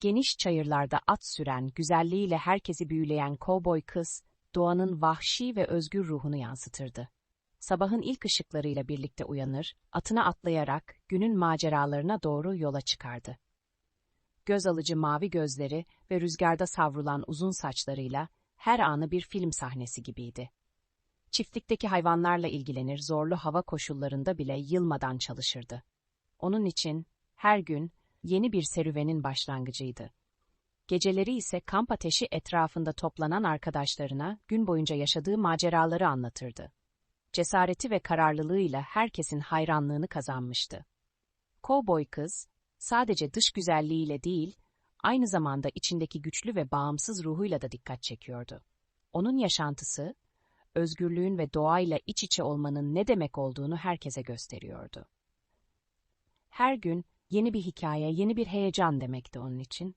Geniş çayırlarda at süren, güzelliğiyle herkesi büyüleyen kovboy kız, doğanın vahşi ve özgür ruhunu yansıtırdı. Sabahın ilk ışıklarıyla birlikte uyanır, atına atlayarak günün maceralarına doğru yola çıkardı. Göz alıcı mavi gözleri ve rüzgarda savrulan uzun saçlarıyla her anı bir film sahnesi gibiydi. Çiftlikteki hayvanlarla ilgilenir, zorlu hava koşullarında bile yılmadan çalışırdı. Onun için her gün yeni bir serüvenin başlangıcıydı. Geceleri ise kamp ateşi etrafında toplanan arkadaşlarına gün boyunca yaşadığı maceraları anlatırdı. Cesareti ve kararlılığıyla herkesin hayranlığını kazanmıştı. Kovboy kız, sadece dış güzelliğiyle değil, aynı zamanda içindeki güçlü ve bağımsız ruhuyla da dikkat çekiyordu. Onun yaşantısı, özgürlüğün ve doğayla iç içe olmanın ne demek olduğunu herkese gösteriyordu. Her gün yeni bir hikaye, yeni bir heyecan demekti onun için.